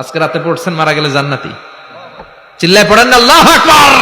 আজকে রাতে পড়ছেন মারা গেলে জান্নাতি। চিল্লায় পড়েন আল্লাহু আকবার।